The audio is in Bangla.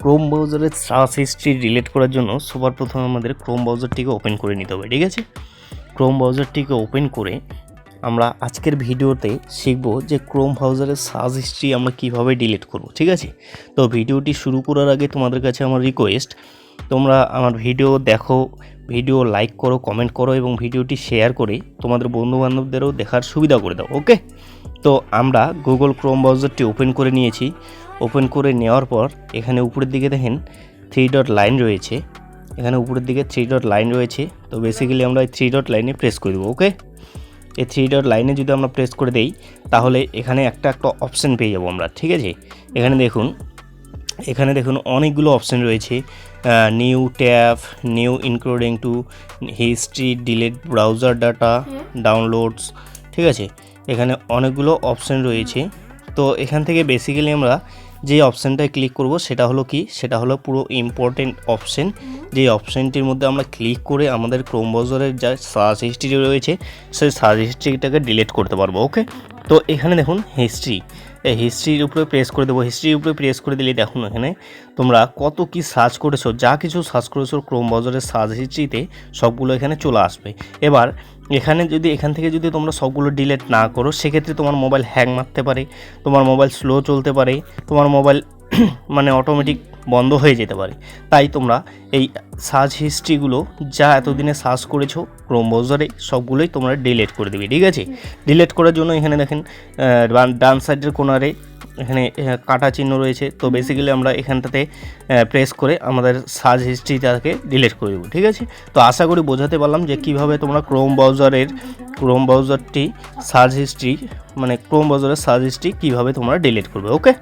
ক্রোম ব্রাউজারের সার্চ হিস্ট্রি ডিলিট করার জন্য সবার প্রথমে আমাদের ক্রোম ব্রাউজারটিকে ওপেন করে নিতে হবে, ঠিক আছে? ক্রোম ব্রাউজারটিকে ওপেন করে আমরা আজকের ভিডিওতে শিখব যে ক্রোম ব্রাউজারের সার্চ হিস্ট্রি আমরা কীভাবে ডিলিট করব, ঠিক আছে? তো ভিডিওটি শুরু করার আগে তোমাদের কাছে আমার রিকোয়েস্ট তোমরা আমার ভিডিও দেখো, ভিডিও লাইক করো কমেন্ট করো এবং ভিডিওটি শেয়ার করে তোমাদের বন্ধুবান্ধবদেরও দেখার সুবিধা করে দাও ওকে তো আমরা গুগল ক্রোম ব্রাউজারটি ওপেন করে নিয়েছি। ওপেন করে নেওয়ার পর এখানে উপরের দিকে দেখেন থ্রি ডট লাইন রয়েছে। এখানে উপরের দিকে থ্রি ডট লাইন রয়েছে। তো বেসিক্যালি আমরা এই থ্রি ডট লাইনে প্রেস করে দেবো ওকে এই থ্রি ডট লাইনে যদি আমরা প্রেস করে দেই তাহলে এখানে একটা একটা অপশান পেয়ে যাব আমরা ঠিক আছে? এখানে দেখুন এখানে দেখুন অনেকগুলো অপশান রয়েছে। New tab new including to history delete browser data downloads ঠিক আছে? এখানে অনেকগুলো অপশান রয়েছে। তো এখান থেকে বেসিক্যালি আমরা যে অপশানটায় ক্লিক করব সেটা হলো কি? সেটা হলো পুরো ইম্পর্টেন্ট অপশান যে অপশানটির মধ্যে আমরা ক্লিক করে আমাদের ক্রোম ব্রাউজারের যা সার্চ হিস্ট্রি রয়েছে, সেই সার্চ হিস্ট্রিটাকে ডিলিট করতে পারব ওকে তো এখানে দেখুন হিস্ট্রি এই হিস্ট্রির উপরে প্রেস করে দেবো। হিস্ট্রির উপরে প্রেস করে দিলে দেখুন এখানে তোমরা কত কি সার্চ করেছ, যা কিছু সার্চ করেছ ক্রোম ব্রাউজারের সার্চ হিস্ট্রিতে সবগুলো এখানে চলে আসবে। এবার এখানে যদি, এখান থেকে যদি তোমরা সবগুলো ডিলেট না করো, সেক্ষেত্রে তোমার মোবাইল হ্যাং মারতে পারে, তোমার মোবাইল স্লো চলতে পারে, তোমার মোবাইল মানে অটোমেটিক বন্ধ হয়ে যেতে পারে। তাই তোমরা এই সার্চ হিস্ট্রিগুলো যা এতদিনে সার্চ করেছ ক্রোম ব্রাউজারে সবগুলোই তোমরা ডিলেট করে দেবে ঠিক আছে? ডিলেট করার জন্য এখানে দেখেন ডান- ডান সাইডের কোনারে এখানে কাটা চিহ্ন রয়েছে। তো বেসিক্যালি আমরা এখানটাতে প্রেস করে আমাদের সার্চ হিস্ট্রিটাকে ডিলিট করে দেবো ঠিক আছে? তো আশা করি বোঝাতে পারলাম যে কীভাবে তোমরা ক্রোম ব্রাউজারের ক্রোম ব্রাউজারটি সার্চ হিস্ট্রি মানে ক্রোম ব্রাউজারের সার্চ হিস্ট্রি কীভাবে তোমরা ডিলিট করবে ওকে